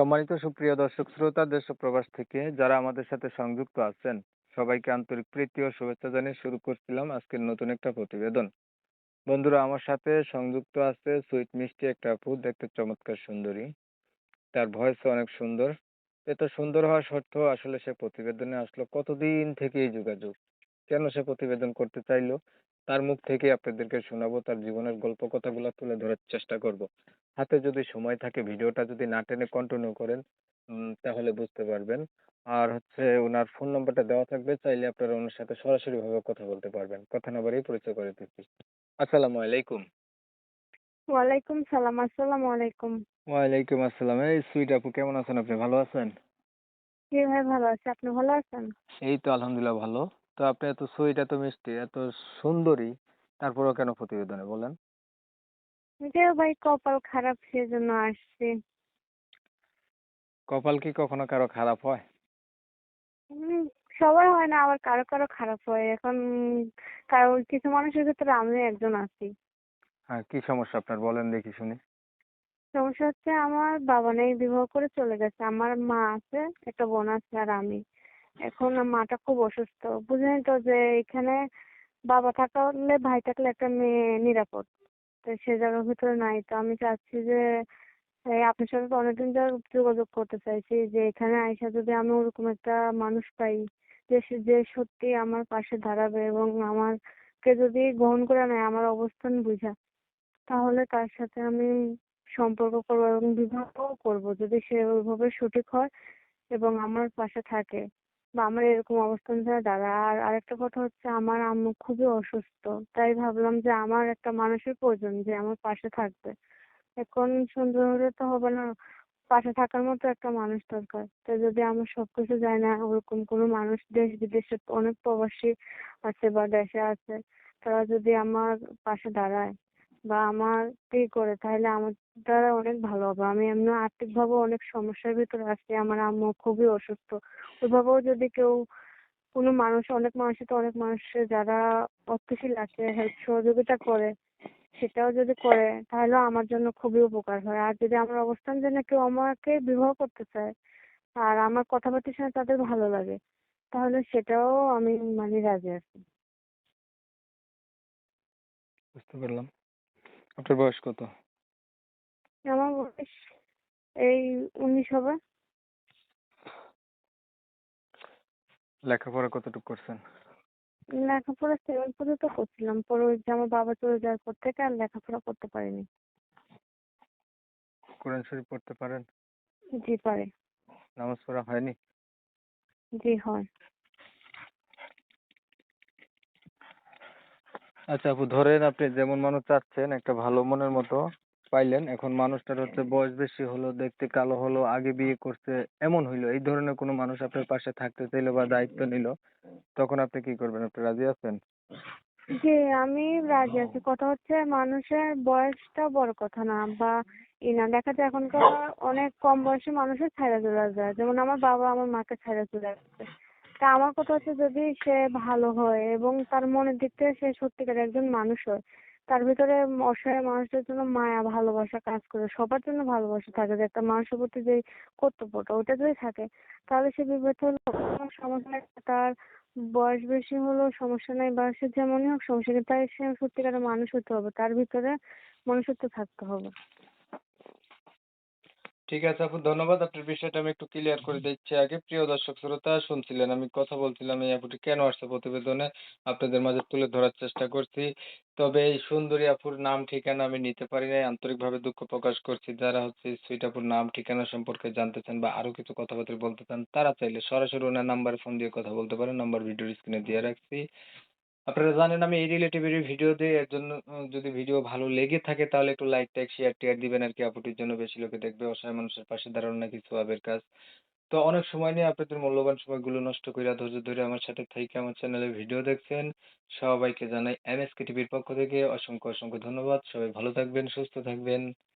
সম্মানিত সুপ্রিয় দর্শক, শ্রোতা দেশ প্রবাস থেকে যারা আমাদের সাথে সংযুক্ত আছেন, সবাইকে আন্তরিক প্রীতি ও শুভেচ্ছা জানিয়ে শুরু করছিলাম আজকের নতুন একটা প্রতিবেদন। বন্ধুরা, আমার সাথে সংযুক্ত আছে সুইট মিষ্টি একটা আপু, দেখতে চমৎকার সুন্দরী। তার ভয়েস অনেক সুন্দর। এত সুন্দর হওয়া সত্ত্বেও আসলে সে প্রতিবেদনে আসলো কতদিন থেকে এই যোগাযোগ? কেন সে প্রতিবেদন করতে চাইলো? তার মুখ থেকে আপনাদেরকে শোনাবো, তার জীবনের গল্প কথাগুলো তুলে ধরার চেষ্টা করব। হাতে যদি সময় থাকে ভিডিওটা যদি না টেনে কন্টিনিউ করেন উম, তাহলে বুঝতে পারবেন। আর হচ্ছে ওনার ফোন নাম্বারটা দেওয়া থাকবে চাইলে আপনারা ওনার সাথে সরাসরি ভাবে কথা বলতে পারবেন। কথা না বাড়িয়ে পরিচয় করে দিচ্ছি। আসসালামু আলাইকুম। ওয়ালাইকুম সালাম আসসালামু আলাইকুম। ওয়ালাইকুম আসসালাম। এই সুইট আপু কেমন আছেন আপনি? ভালো আছেন? জি ভাই ভালো আছি। আপনি ভালো আছেন? এই তো আলহামদুলিল্লাহ ভালো। তো আপনি এত সুইট এত মিষ্টি এত সুন্দরী তারপরেও কেন প্রতিবেদনে বলেন? যে ভাই কপাল খারাপ সেজন্য আসছি। কপাল কি কখনো কারও খারাপ হয়? সবার হয় না আবার কারও কারও খারাপ হয়। এখন কারও কিছু মানুষের ক্ষেত্রে আমি একজন আছি। হ্যাঁ কি সমস্যা আপনার? বলেন দেখি শুনি। সমস্যা হচ্ছে আমার বাবা নেই বিবাহ করে চলে গেছে। আমার মা আছে একটা বোন আছে আর আমি। এখন মাটা খুব অসুস্থ। বুঝলেন তো যে এখানে বাবা থাকলে ভাই থাকলে একটা মেয়ে নিরাপদ। তো সে জায়গার ভিতরে নাই। তো আমি চাচ্ছি যে, এই আপনার সাথে তো অনেকদিন ধরে যোগাযোগ করতে চাইছি যে, এখানে আইসা যদি আমি ওরকম একটা মানুষ পাই, যে যে সত্যি আমার পাশে দাঁড়াবে এবং আমাকে যদি গ্রহণ করে নেয়, আমার অবস্থান বুঝা, তাহলে তার সাথে আমি সম্পর্ক করব এবং বিবাহও করব। যদি সে ওইভাবে সঠিক হয় এবং আমার পাশে থাকে বা আমার এরকম অবস্থান ছাড়া দাঁড়ায় আর আরেকটা কথা হচ্ছে, আমার আম্মু খুবই অসুস্থ। তাই ভাবলাম যে আমার একটা মানুষের প্রয়োজন যে আমার পাশে থাকবে। এখন সুন্দর হলে তো হবে না, পাশে থাকার মতো একটা মানুষ দরকার। তো যদি আমার সবকিছু যায় না, ওরকম কোনো মানুষ দেশ বিদেশে অনেক প্রবাসী আছে বা দেশে আছে, তারা যদি আমার পাশে দাঁড়ায় বা আমার করে, তাহলে আমার দ্বারা অনেক ভালো হবে। আমি এমনি আর্থিকভাবে অনেক সমস্যার ভিতরে আছি। আমার আম্মু খুবই অসুস্থ। ওইভাবেও যদি কেউ, কোনো মানুষ, অনেক মানুষই তো অনেক মানুষের যারা অর্থশীল আছে হেল্প সহযোগিতা করে, সেটাও যদি করে, তাহলে আমার জন্য খুবই উপকার হয়। আর যদি আমার অবস্থান জেনে কেউ আমাকে বিবাহ করতে চায়, আর আমার কথাবার্তার শুনে তাদের ভালো লাগে, তাহলে সেটাও আমি মানে রাজি আছি। বুঝতে পারলাম। আপনার বয়স কত? আমার বয়স এই উনিশ হবে। লেখাপড়া কতটুকু করছেন? লেখাপড়া সেভেন পর্যন্ত করছিলাম। পরে ওই যে আমার বাবা চলে যাওয়ার পর থেকে আর লেখাপড়া করতে পারিনি। কোরআন শরীফ পড়তে পারেন? জি পারে। নামাজ পড়া হয়নি? জি হয়। আচ্ছা আপু ধরেন আপনি যেমন মানুষ চাচ্ছেন একটা ভালো মনের মতো পাইলেন এখন মানুষটার হচ্ছে বয়স বেশি হলো দেখতে কালো হলো আগে বিয়ে করছে এমন হইল এই ধরনের কোনো মানুষ আপনার পাশে থাকতে চাইলো বা দায়িত্ব নিল তখন আপনি কি করবেন? আপনি রাজি আছেন? জি আমি রাজি আছি। কথা হচ্ছে মানুষের বয়সটা বড় কথা না বা ই না দেখা যায় এখনকার অনেক কম বয়সী মানুষের ছাইড়া চলে যায় যেমন আমার বাবা আমার মাকে ছাইড়া চলে আসছে তা আমার কথা হচ্ছে যদি সে ভালো হয় এবং তার মনের দিক থেকে সে সত্যিকার একজন মানুষ হয়, তার ভিতরে অসহায় মানুষদের জন্য মায়া, ভালোবাসা কাজ করে, সবার জন্য ভালোবাসা থাকে, যে একটা মানুষের প্রতি যে কর্তব্যটা ওটা যদি থাকে, তাহলে সে বিবাহিত হলে সমস্যা তার বয়স বেশি হলেও সমস্যা নাই বা সে যেমনই হোক সমস্যা নেই, তাই সে সত্যিকারের মানুষ হতে হবে, তার ভিতরে মনুষ্যত্ব থাকতে হবে। ঠিক আছে আপু ধন্যবাদ। আপনার বিষয়টা আমি একটু ক্লিয়ার করে দিচ্ছি আগে। প্রিয় দর্শক শ্রোতা শুনছিলেন আমি কথা বলছিলাম এই আপুটি কেন আসছে প্রতিবেদনে? আপনাদের মাঝে তুলে ধরার চেষ্টা করছি। তবে এই সুন্দরী আপুর নাম ঠিকানা আমি নিতে পারি নাই। আন্তরিকভাবে দুঃখ প্রকাশ করছি। যারা হচ্ছে সুইট আপুর নাম ঠিকানা সম্পর্কে জানতে চান বা আরও কিছু কথাবার্তা বলতে চান তারা চাইলে সরাসরি ওনার নাম্বারে ফোন দিয়ে কথা বলতে পারেন। নাম্বার ভিডিওর স্ক্রিনে দিয়ে রাখছি। আপনারা জানেন আমি এই রিলেটিভের ভিডিও দিই এর জন্য যদি ভিডিও ভালো লেগে থাকে তাহলে একটু লাইক টাইক শেয়ার টেয়ার দিবেন আর কি আপুটির জন্য বেশি লোকে দেখবে, অসহায় মানুষের পাশে দাঁড়ানো নাকি সোয়াবের কাজ। তো অনেক সময় নিয়ে আপনাদের মূল্যবান সময়গুলো নষ্ট করে ধৈর্য ধরে আমার সাথে থেকে আমার চ্যানেলে ভিডিও দেখছেন। সবাইকে জানাই এমএসকে টিভির পক্ষ থেকে অসংখ্য অসংখ্য ধন্যবাদ। সবাই ভালো থাকবেন, সুস্থ থাকবেন।